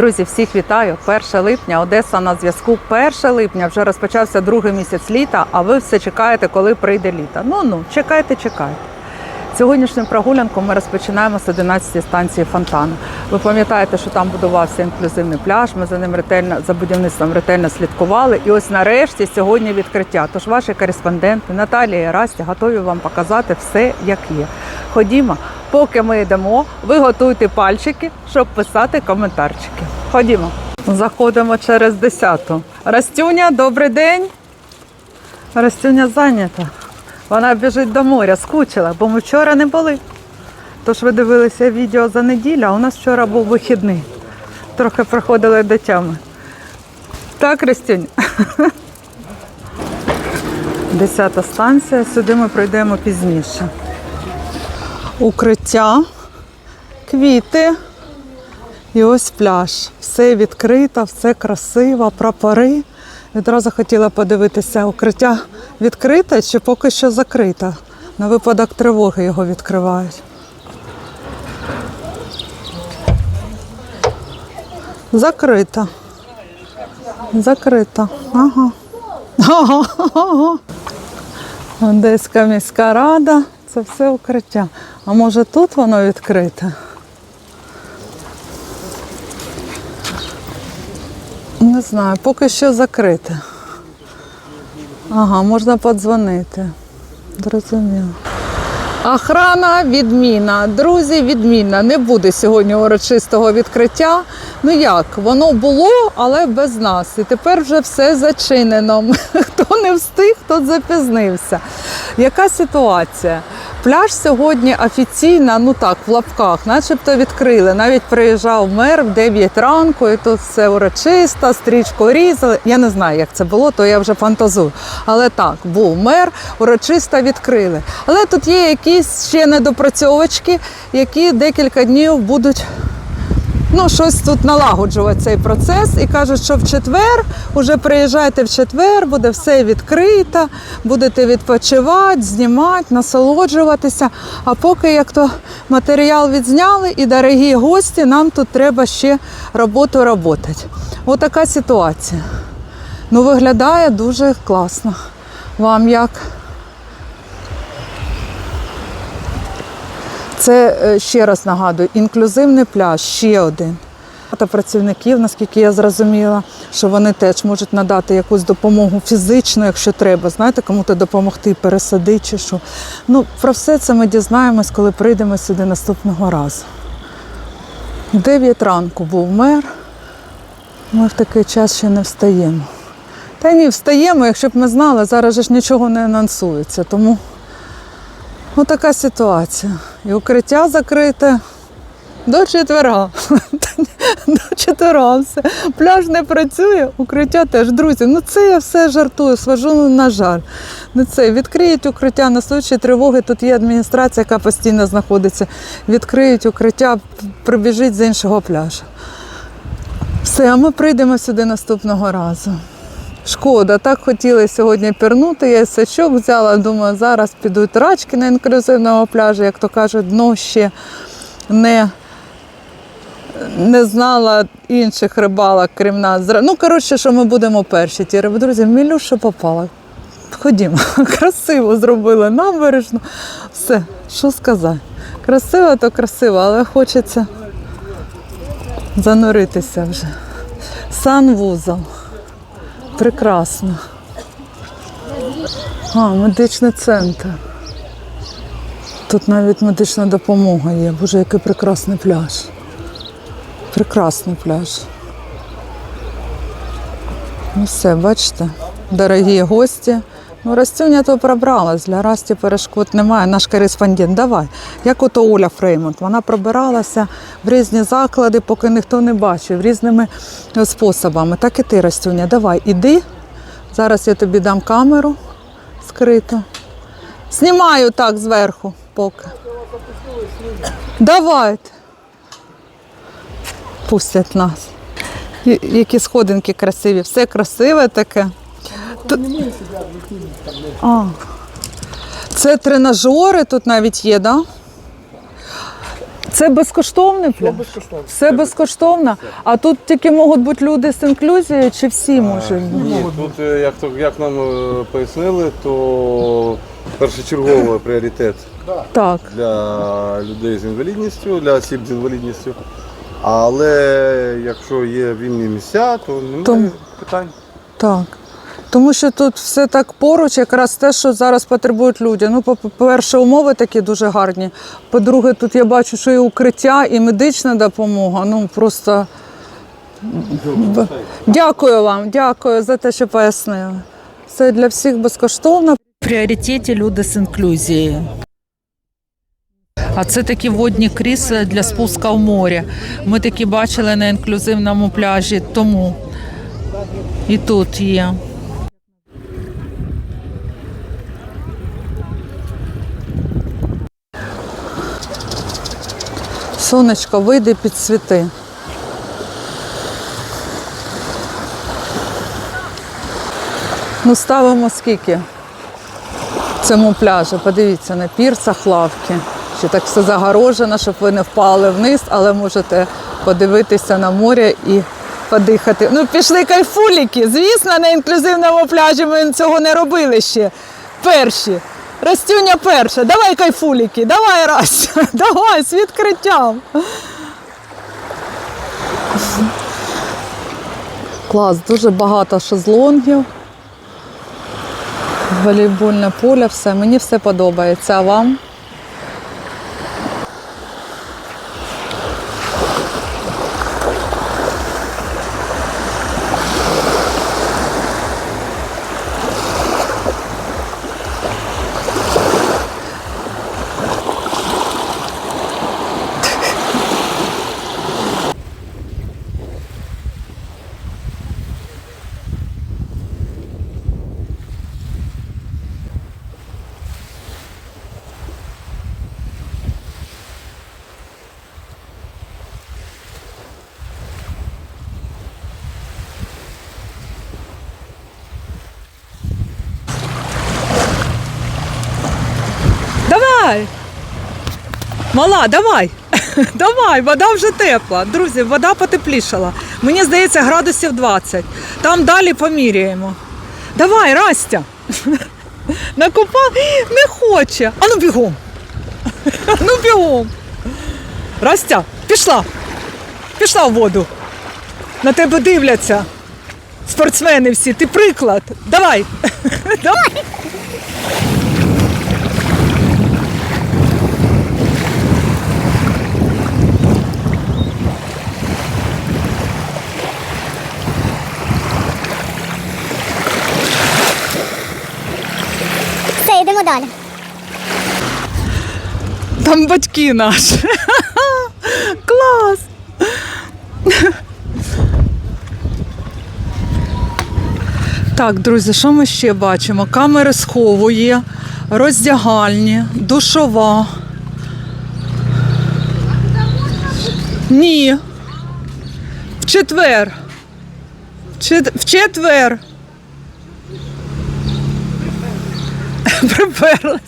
Друзі, всіх вітаю! 1 липня, Одеса на зв'язку. 1 липня вже розпочався другий місяць літа, а ви все чекаєте, коли прийде літа. Ну ну, чекайте, чекайте. Сьогоднішню прогулянку ми розпочинаємо з 11 станції фонтану. Ви пам'ятаєте, що там будувався інклюзивний пляж. Ми за ним ретельно за будівництвом ретельно слідкували. І ось нарешті сьогодні відкриття. Тож ваші кореспонденти Наталія і Расті готові вам показати все, як є. Ходімо, поки ми йдемо, ви готуйте пальчики, щоб писати коментарчики. Ходімо. Заходимо через 10-ту. Растюня, добрий день. Растюня зайнята. Вона біжить до моря, скучила, бо ми вчора не були. Тож ви дивилися відео за неділю, а у нас вчора був вихідний. Трохи приходили до тями. Так, Растюнь? Десята станція, сюди ми пройдемо пізніше. Укриття, квіти і ось пляж. Все відкрито, все красиво, прапори. Відразу хотіла подивитися, укриття відкрите чи поки що закрите. На випадок тривоги його відкривають. Ага. Ага. ага. Одеська міська рада. Це все укриття. А може тут воно відкрите? Не знаю, поки що закрите. Ага, можна подзвонити. Зрозуміло. Охрана відміна. Друзі, відміна. Не буде сьогодні урочистого відкриття. Ну як, воно було, але без нас. І тепер вже все зачинено. Хто не встиг, тот запізнився. Яка ситуація? Пляж сьогодні офіційно, ну так, в лапках, начебто відкрили. Навіть приїжджав мер в 9 ранку, і тут все урочисто, стрічку різали. Я не знаю, як це було, то я вже фантазую. Але так, був мер, урочисто відкрили. Але тут є якісь ще недопрацьовочки, які декілька днів будуть ну, щось тут налагоджувати цей процес і кажуть, що в четвер уже приїжджайте в четвер, буде все відкрито, будете відпочивати, знімати, насолоджуватися. А поки як то матеріал відзняли, і дорогі гості, нам тут треба ще роботу робити. Отака ситуація. Ну, виглядає дуже класно. Вам як? Це е, ще раз нагадую, інклюзивний пляж, ще один. Та працівників, наскільки я зрозуміла, що вони теж можуть надати якусь допомогу фізичну, якщо треба, знаєте, кому-то допомогти, пересадити чи що. Ну, про все це ми дізнаємось, коли прийдемо сюди наступного разу. Дев'ять ранку був мер. Ми в такий час ще не встаємо. Та ні, встаємо, якщо б ми знали, зараз ж нічого не анонсується. Тому Ось така ситуація. І укриття закрите до четверга. До четверга все. Пляж не працює, укриття теж. Друзі, ну це я все жартую, свожу ну, на жаль. Ну це відкриють укриття на случай тривоги. Тут є адміністрація, яка постійно знаходиться. Відкриють укриття, прибіжить з іншого пляжу. Все, а ми прийдемо сюди наступного разу. Шкода, так хотіли сьогодні пірнути. Я сачок взяла, думаю, зараз підуть рачки на інклюзивному пляжі, як то кажуть, дно ще не, не знала інших рибалок, крім нас. Ну, коротше, що ми будемо перші. Ті риби, друзі, мілю, що попала. Ходімо, красиво зробили набережну. Все, що сказати. Красиво, то красиво, але хочеться зануритися вже. Санвузол. Прекрасно. А, медичний центр. Тут навіть медична допомога є. Боже, який прекрасний пляж. Прекрасний пляж. Ну все, бачите, дорогі гості. Ну, Растюня то пробралась, для Расті перешкод немає. Наш кореспондент, давай. Як ото Оля Фреймонт. Вона пробиралася в різні заклади, поки ніхто не бачив, різними е, способами. Так і ти, Растюня, давай, іди. Зараз я тобі дам камеру скриту. Знімаю так зверху поки. Давайте. Пустять нас. Які сходинки красиві, все красиве таке. А. Це тренажери тут навіть є, так? Да? Це безкоштовний пляж? безкоштовно. Все безкоштовно. А тут тільки можуть бути люди з інклюзією, чи всі можуть бути? Ні, тут е, як, то, як нам е, пояснили, то першочерговий пріоритет Так. для людей з інвалідністю, для осіб з інвалідністю. Але якщо є вільні місця, то немає Тому- питань. Так. Тому що тут все так поруч, якраз те, що зараз потребують люди. Ну, по- по-перше, умови такі дуже гарні. По-друге, тут я бачу, що і укриття, і медична допомога. Ну просто дякую вам, дякую за те, що пояснили. Це для всіх безкоштовно. В пріоритеті люди з інклюзією. А це такі водні крісла для спуска в море. Ми такі бачили на інклюзивному пляжі, тому і тут є. Сонечко, вийди під світи. Ну, ставимо скільки цьому пляжу. Подивіться на пірсах лавки. Ще так все загорожено, щоб ви не впали вниз, але можете подивитися на море і подихати. Ну, пішли кайфуліки. Звісно, на інклюзивному пляжі ми цього не робили ще. Перші. Растюня перша. Давай кайфуліки, давай Растя, Давай з відкриттям. Клас, дуже багато шезлонгів. Волейбольне поле, все. Мені все подобається. А вам? Давай! Мала, давай! Давай, вода вже тепла. Друзі, вода потеплішала. Мені здається, градусів 20. Там далі поміряємо. Давай, Растя! Накопав не хоче. Ану бігом. Ну бігом. Растя, пішла. Пішла в воду. На тебе дивляться. Спортсмени всі, ти приклад. Давай. Давай. Йдемо далі. Там батьки наші. Клас. Так, друзі, що ми ще бачимо? Камери схову є, роздягальні, душова. Ні. В четвер. В четвер. Приперлась.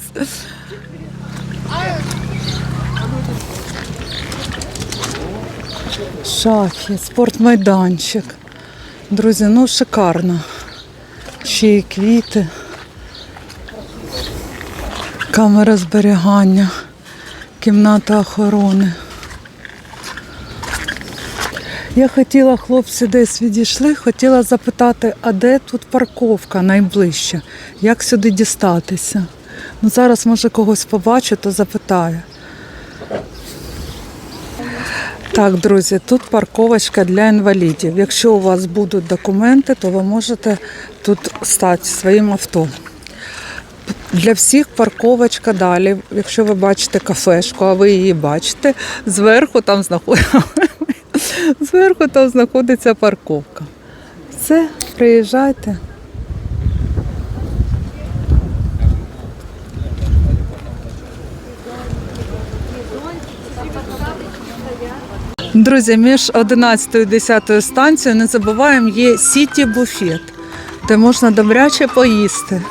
Шахи, спортмайданчик. Друзі, ну шикарно. Ще й квіти. Камера зберігання, кімната охорони. Я хотіла, хлопці десь відійшли, хотіла запитати, а де тут парковка найближча? Як сюди дістатися? Ну, зараз, може, когось побачу, то запитаю. Так, друзі, тут парковочка для інвалідів. Якщо у вас будуть документи, то ви можете тут стати своїм авто. Для всіх парковочка далі. Якщо ви бачите кафешку, а ви її бачите, зверху там знаходиться, зверху там знаходиться парковка. Все, приїжджайте. Друзі, між 11 і 10 станцією не забуваємо, є сіті буфет, де можна добряче поїсти.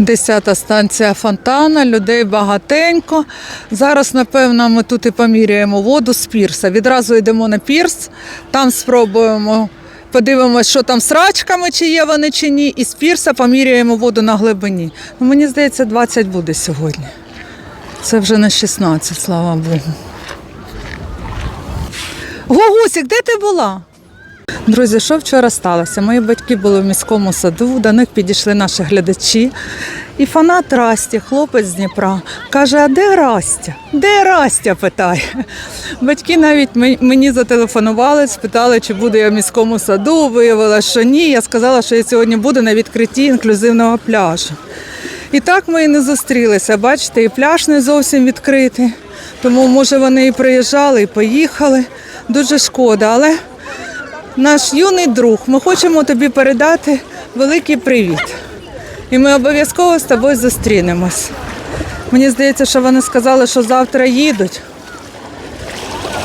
Десята станція фонтана, людей багатенько. Зараз, напевно, ми тут і поміряємо воду з пірса. Відразу йдемо на пірс, там спробуємо, подивимося, що там з рачками, чи є вони, чи ні, і з пірса поміряємо воду на глибині. Ну, мені здається, 20 буде сьогодні. Це вже на 16, слава Богу. Гогусік, де ти була? Друзі, що вчора сталося? Мої батьки були в міському саду, до них підійшли наші глядачі. І фанат Расті, хлопець з Дніпра, каже: А де Растя? Де Растя? питає. Батьки навіть мені зателефонували, спитали, чи буду я в міському саду. Виявилося, що ні. Я сказала, що я сьогодні буду на відкритті інклюзивного пляжу. І так ми і не зустрілися. Бачите, і пляж не зовсім відкритий. Тому, може, вони і приїжджали, і поїхали. Дуже шкода, але наш юний друг, ми хочемо тобі передати великий привіт. І ми обов'язково з тобою зустрінемось. Мені здається, що вони сказали, що завтра їдуть.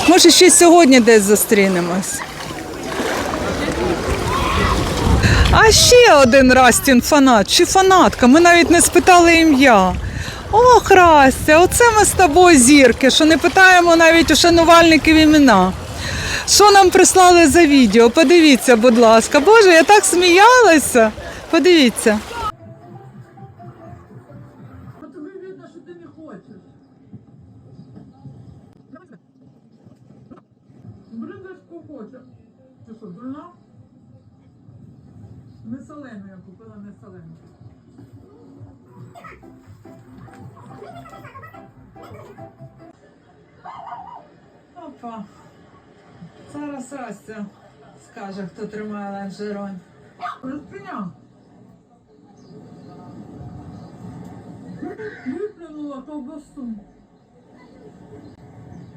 Може, ще сьогодні десь зустрінемось. А ще один Растін фанат чи фанатка. Ми навіть не спитали ім'я. Ох, Растя, оце ми з тобою зірки, що не питаємо навіть у шанувальників імена. Що нам прислали за відео? Подивіться, будь ласка. Боже, я так сміялася. Подивіться. Не солену я купила, не солену. Опа. Зараз Растя скаже, хто тримає ланжерон. Розпиняв. Виплюнула ковбасу.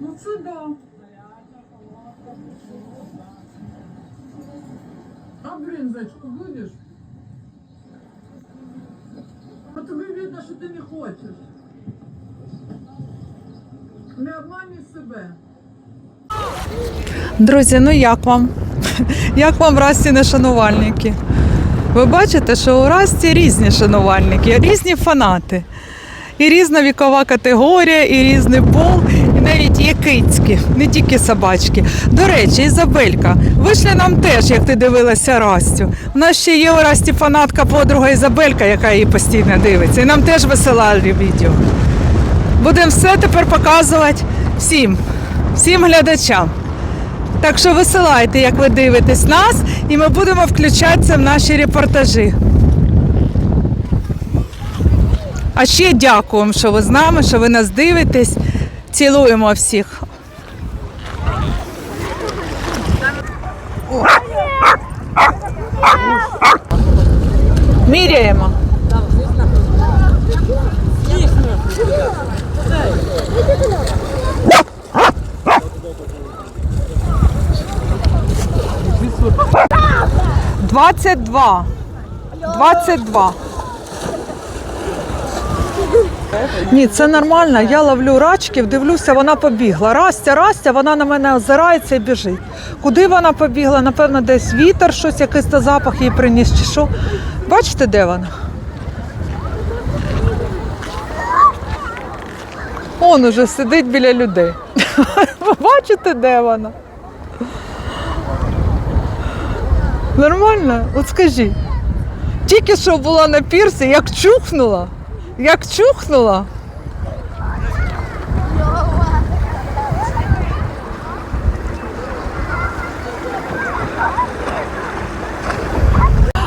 Ну це да. А бринзочку будеш? А тобі видно, що ти не хочеш. Не обманюй себе. Друзі, ну як вам? Як вам Расті шанувальники? Ви бачите, що у Расті різні шанувальники, різні фанати. І різна вікова категорія, і різний пол, і навіть є кицькі, не тільки собачки. До речі, Ізабелька, вийшли нам теж, як ти дивилася Растю. У нас ще є у Расті фанатка подруга Ізабелька, яка її постійно дивиться. І нам теж висилали відео. Будемо все тепер показувати всім, всім глядачам. Так що висилайте, як ви дивитесь нас, і ми будемо включатися в наші репортажі. А ще дякуємо, що ви з нами, що ви нас дивитесь. Цілуємо всіх. Міряємо. Двадцять два. Двадцять два. Ні, це нормально. Я ловлю рачків, дивлюся, вона побігла. Растя, Растя, вона на мене озирається і біжить. Куди вона побігла? Напевно, десь вітер, щось, якийсь то запах їй приніс чи що. Бачите, де вона? Он уже сидить біля людей. Бачите, де вона? Нормально? От скажіть. Тільки що була на пірсі, як чухнула. Як чухнула.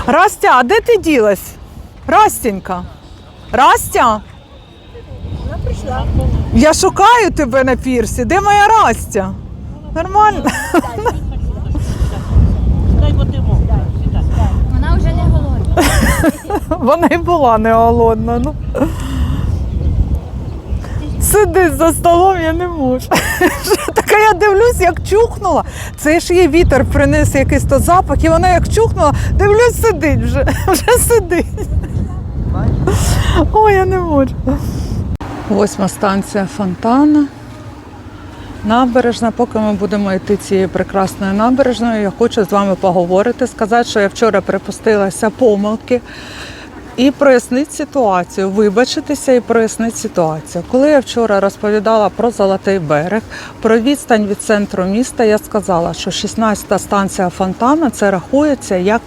Растя, а де ти ділась? Растенька. Растя? Вона прийшла. Я шукаю тебе на пірсі. Де моя Растя? Нормально. Вона вже не голодна. Вона й була не голодна. Ну. Сидить за столом, я не можу. Така я дивлюсь, як чухнула. Це ж їй вітер приніс якийсь то запах, і вона як чухнула, дивлюсь, сидить вже. Вже сидить. Ой, я не можу. Восьма станція фонтана. Набережна, поки ми будемо йти цією прекрасною набережною, я хочу з вами поговорити, сказати, що я вчора припустилася помилки. І прояснити ситуацію, вибачитися і прояснити ситуацію. Коли я вчора розповідала про Золотий берег, про відстань від центру міста, я сказала, що 16-та станція фонтана це рахується як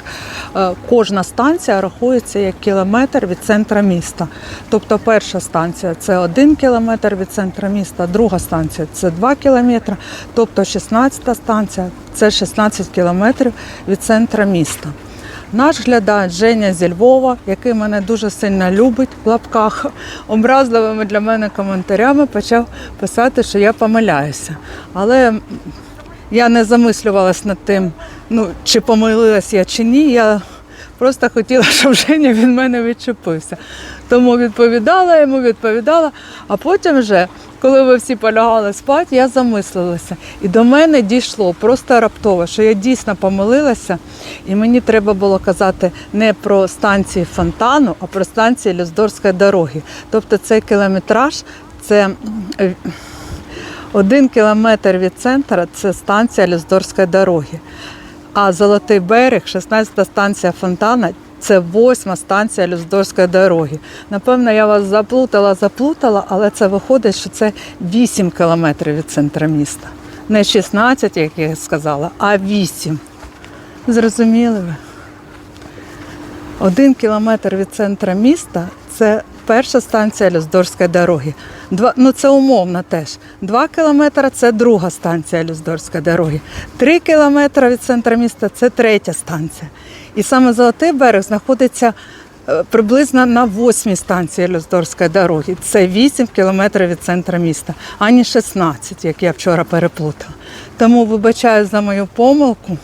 е, кожна станція рахується як кілометр від центра міста. Тобто перша станція це 1 кілометр від центра міста, друга станція це 2 кілометри, тобто 16-та станція це 16 кілометрів від центра міста. Наш глядач Женя зі Львова, який мене дуже сильно любить в лапках, образливими для мене коментарями почав писати, що я помиляюся. Але я не замислювалась над тим, ну, чи помилилась я чи ні. Я просто хотіла, щоб Женя від мене відчепився. Тому відповідала йому, відповідала. А потім вже, коли ви всі полягали спати, я замислилася. І до мене дійшло просто раптово, що я дійсно помилилася, і мені треба було казати не про станції фонтану, а про станції Люздорської дороги. Тобто цей кілометраж це. е, один кілометр від центру це станція Люздорської дороги. А Золотий берег, 16-та станція Фонтана, це восьма станція Люздорської дороги. Напевно, я вас заплутала, заплутала, але це виходить, що це 8 кілометрів від центру міста. Не 16, як я сказала, а 8. Зрозуміли ви? Один кілометр від центру міста це перша станція Люздорської дороги. Два, ну це умовно теж. Два кілометри це друга станція Люздорської дороги. Три кілометри від центру міста це третя станція. І саме Золотий берег знаходиться е, приблизно на восьмій станції Люздорської дороги. Це 8 кілометрів від центру міста, ані 16, як я вчора переплутала. Тому вибачаю за мою помилку.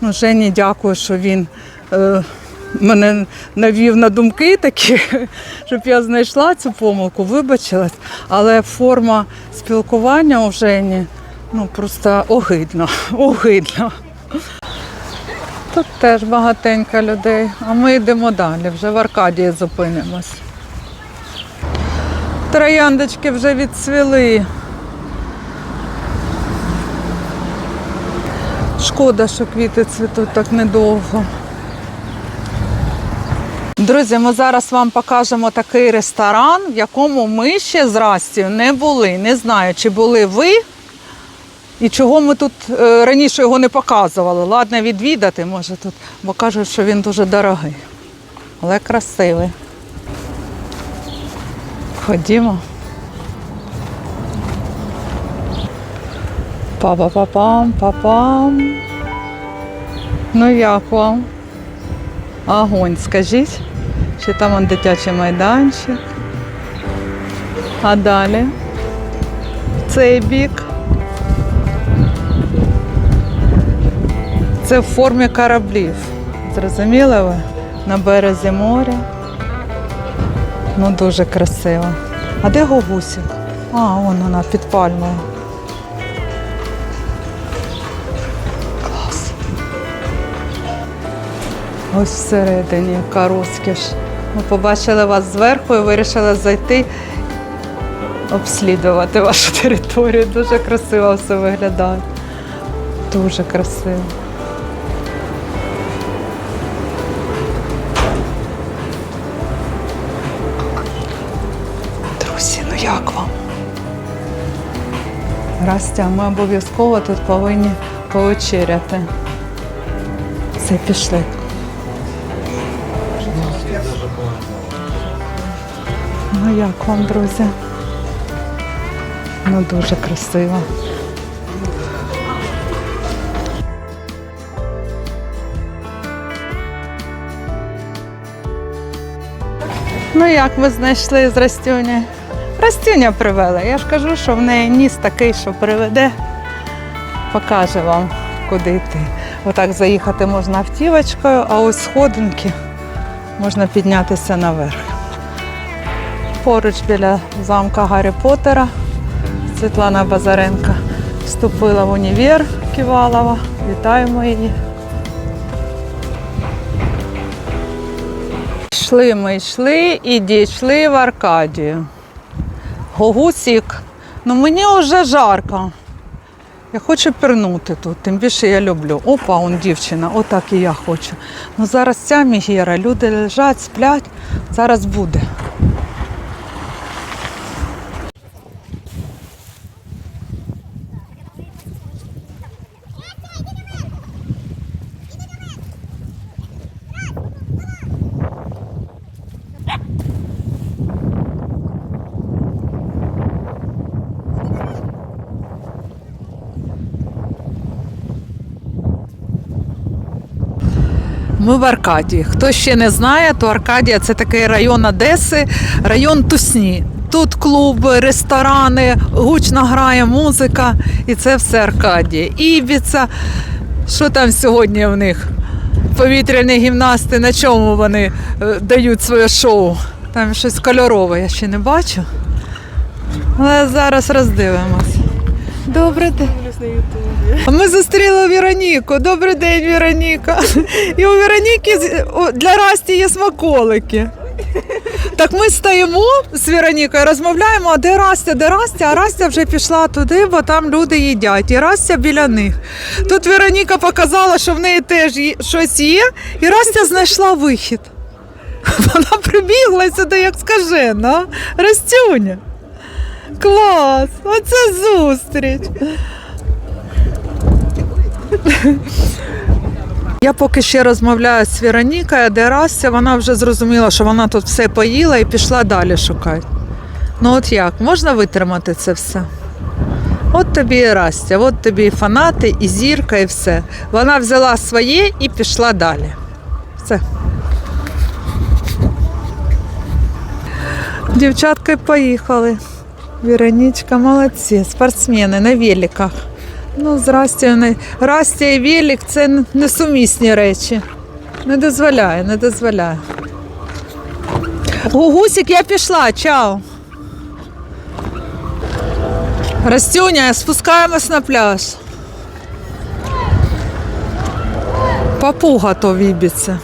Ну, Жені дякую, що він е, мене навів на думки такі, щоб я знайшла цю помилку, вибачилась. Але форма спілкування у Жені ну, просто огидна, огидна. Тут теж багатенько людей, а ми йдемо далі, вже в Аркадії зупинимось. Трояндочки вже відцвіли. Шкода, що квіти цвітуть так недовго. Друзі, ми зараз вам покажемо такий ресторан, в якому ми ще з Растю не були. Не знаю, чи були ви і чого ми тут е, раніше його не показували. Ладно, відвідати може тут, бо кажуть, що він дуже дорогий, але красивий. Ходімо. Па-па-па-пам, па-пам. Ну як вам? Огонь, скажіть. Чи там он дитячий майданчик? А далі? Цей бік. Це в формі кораблів. Зрозуміли ви? На березі моря. Ну дуже красиво. А де Гогусік? А, вон вона під пальмою. Клас. Ось всередині яка розкіш. Ми побачили вас зверху і вирішили зайти обслідувати вашу територію. Дуже красиво все виглядає. Дуже красиво. Растя, ми обов'язково тут повинні повечеряти. Все, пішли. Ну як вам, друзі? Ну дуже красиво. Ну як ви знайшли з Растюні? Растюня привела. Я ж кажу, що в неї ніс такий, що приведе, покаже вам, куди йти. Отак заїхати можна автівочкою, а ось сходинки можна піднятися наверх. Поруч біля замка Гаррі Поттера Світлана Базаренка вступила в універ Ківалова. Вітаємо її. Йшли ми йшли і дійшли в Аркадію. Гогусік, ну мені вже жарко. Я хочу пірнути тут, тим більше я люблю. Опа, он дівчина, отак і я хочу. Ну зараз ця мігера, люди лежать, сплять, зараз буде. Ми в Аркадії. Хто ще не знає, то Аркадія це такий район Одеси, район Тусні. Тут клуби, ресторани, гучно грає музика, і це все Аркадія. Ібіца. Що там сьогодні в них? Повітряні гімнасти, на чому вони е, дають своє шоу? Там щось кольорове, я ще не бачу. Але зараз роздивимось. Добрий день. Ми зустріли Вероніку. Добрий день, Вероніка. І у Вероніки для Расті є смаколики. Так ми стоїмо з Веронікою, розмовляємо, а де Растя, де Растя, а Растя вже пішла туди, бо там люди їдять. І Растя біля них. Тут Вероніка показала, що в неї теж щось є, і Растя знайшла вихід. Вона прибігла сюди, як скажена. Растюня. Клас! Оце зустріч. Я поки ще розмовляю з Веронікою, де Растя, вона вже зрозуміла, що вона тут все поїла і пішла далі шукати. Ну от як, можна витримати це все? От тобі і Растя, от тобі і фанати, і зірка, і все. Вона взяла своє і пішла далі. Все. Дівчатки поїхали. Вероничка, молодці, спортсмени на великах. Ну, з не- Растя і велик це несумісні речі. Не дозволяє, не дозволяє. Гугусик, я пішла, чао. Растюня, спускаємось на пляж. Папуга то вібиться.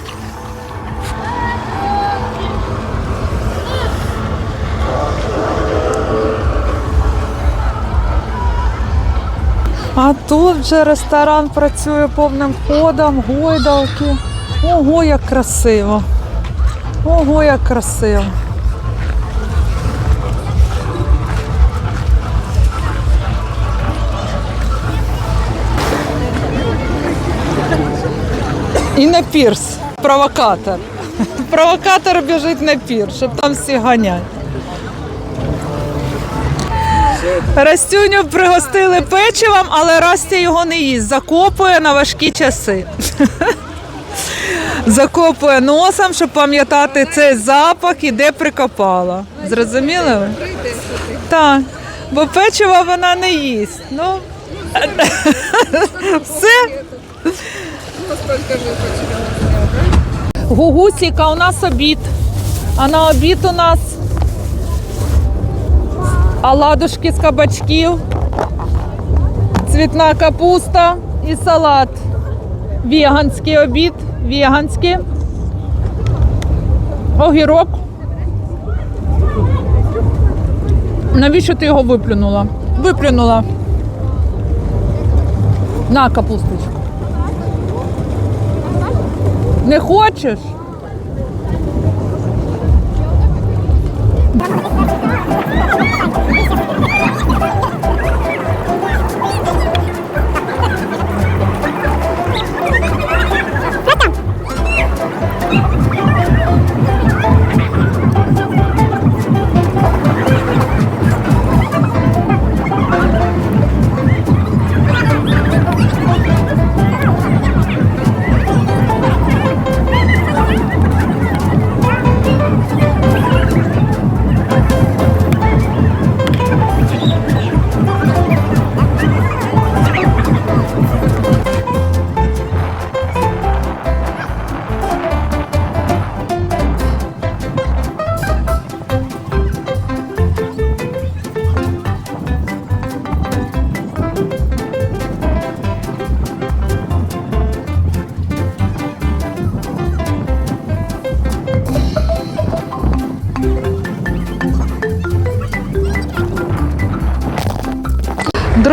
А тут вже ресторан працює повним ходом, гойдалки. Ого, як красиво. Ого, як красиво. І на пірс. Провокатор. Провокатор біжить на пірс, щоб там всі ганять. Растюню пригостили печивом, але Растя його не їсть. Закопує на важкі часи. Закопує носом, щоб пам'ятати цей запах і де прикопала. Зрозуміли? Так. Бо печиво вона не їсть. Ну, все. Гугусіка, у нас обід. А на обід у нас оладушки з кабачків, цвітна капуста і салат. Веганський обід, веганський, огірок. Навіщо ти його виплюнула? Виплюнула. На капусточку. Не хочеш?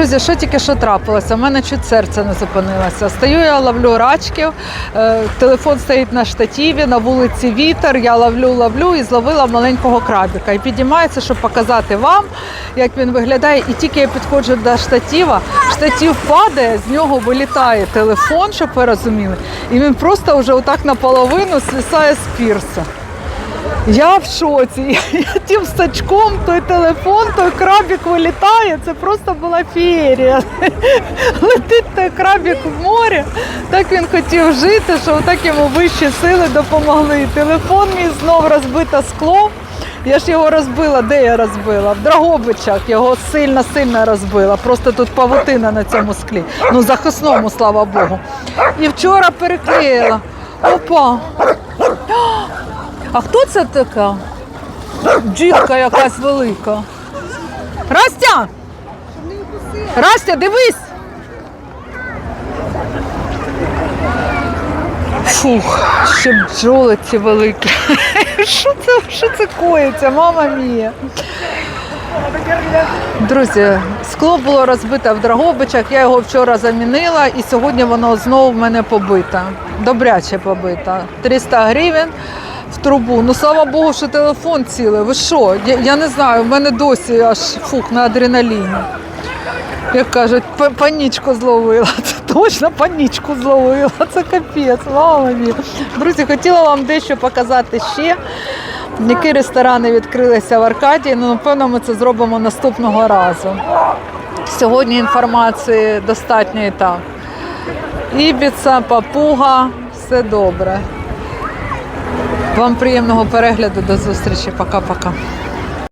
Друзі, що тільки що трапилося? У мене чуть серце не зупинилося. Стою, я ловлю рачків, е, телефон стоїть на штативі, на вулиці вітер. Я ловлю, ловлю і зловила маленького крабіка. І підіймається, щоб показати вам, як він виглядає. І тільки я підходжу до штатива, штатив падає, з нього вилітає телефон, щоб ви розуміли. І він просто вже отак наполовину свисає з пірса. Я в шоці. Я тим сачком, той телефон, той крабік вилітає. Це просто була феєрія. Летить той крабік в море. Так він хотів жити, що так йому вищі сили допомогли. Телефон мій знов розбите скло. Я ж його розбила. Де я розбила? В Драгобичах його сильно-сильно розбила. Просто тут павутина на цьому склі. Ну, захисному, слава Богу. І вчора переклеїла. Опа! А хто це така? Бджілка якась велика. Растя! Растя, дивись! Фух, ще бджоли ці великі. Що це, що це коїться, мама мія? Друзі, скло було розбите в Драгобичах, я його вчора замінила і сьогодні воно знову в мене побите. Добряче побите. 300 гривень в трубу. Ну слава Богу, що телефон цілий. Ви що? Я, я не знаю, в мене досі аж фух на адреналіні. Як кажуть, панічку зловила. Це точно панічку зловила. Це капець, мама мія. Друзі, хотіла вам дещо показати ще. Які ресторани відкрилися в Аркадії, ну напевно ми це зробимо наступного разу. Сьогодні інформації достатньо і так. Ібіца, папуга, все добре. Вам приємного перегляду, до зустрічі. Пока-пока.